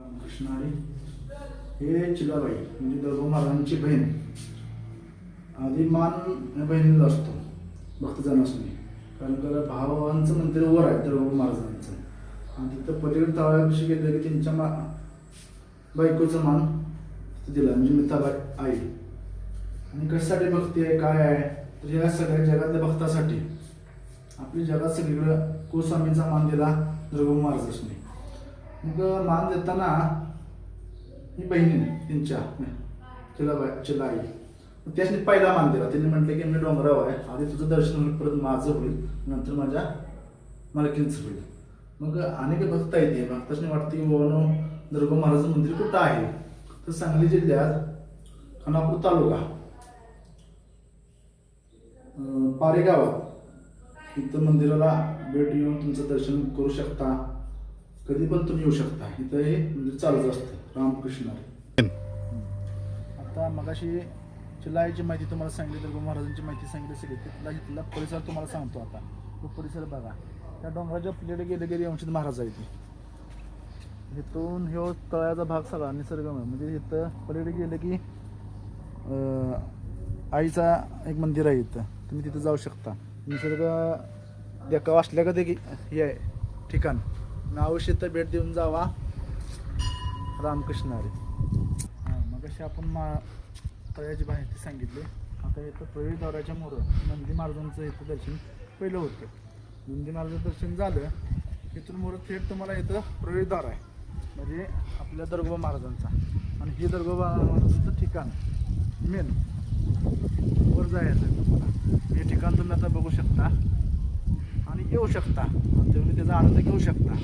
कृष्णारी हे चिलाबाई म्हणजे दगडू महाराजांची बहीण आधी मान बहिणीला असतो भक्तजनासनी कारण का भावांचं मंदिर वर आहे दगडू महाराजांचं. आणि तिथं पलीकडे तळापाशी गेलं की त्यांच्या मा बायकोचं मान दिला. म्हणजे मिताबाई आई. आणि कशासाठी भक्ती आहे काय आहे? तर या सगळ्या जगातल्या भक्तासाठी आपली जगात सगळीकडं कोस्वामींचा मान दिला दगडू महाराजांनी मग मान देताना ही बहिणी त्यांच्या तिला बाय- तिला आई. त्याने पहिला मान दिला. त्यांनी म्हटलं की मी डोंगराव आहे. आधी तुझं दर्शन होईल परत माझं होईल. नंतर माझ्या मालकींचं होईल. मग अनेक भक्त येते भक्तांनी वाटते की बाबानो दुर्गा महाराज मंदिर कुठं आहे? तर सांगली जिल्ह्यात खानापूर तालुका पारेगावात. इथं मंदिराला भेट येऊन तुमचं दर्शन करू शकता. कधी पण तुम्ही येऊ शकता. इथं हे मंदिर चालूच असतं. रामकृष्ण. आता मगाशी चिलाईची माहिती तुम्हाला सांगितली तर महाराजांची माहिती सांगितली सगळी. तिथला इथला परिसर तुम्हाला सांगतो आता. तो परिसर बघा. त्या डोंगराच्या प्लेट गेले गेले वंचित महाराज आहे ते. इथून ह्यो तळ्याचा भाग सगळा निसर्गमय. म्हणजे इथं पलीकडे गेले की अं, आईचा एक मंदिर आहे इथं. तुम्ही तिथं जाऊ शकता. निसर्ग देखावा असल्या का ते की- हे आहे. ठिकाण. अवश्य तर भेट देऊन जावा. रामकृष्ण हरी. हां मग अशी आपण मा तळ्याची माहिती सांगितली. आता इथं प्रवेशद्वाराच्या मोर नंदी महाराजांचं इथं दर्शन पहिलं होतं. नंदी महाराजांचं दर्शन झालं. इथून मोर थेट तुम्हाला इथं प्रवेशद्वार आहे. म्हणजे आपल्या दर्गोबा महाराजांचा. आणि हे दर्गोबा महाराजांचं ठिकाण मेन. वर जायचं आहे तुम्हाला. हे ठिकाण तुम्ही आता बघू शकता. आणि येऊ शकता. आणि तुम्ही त्याचा आनंद घेऊ शकता.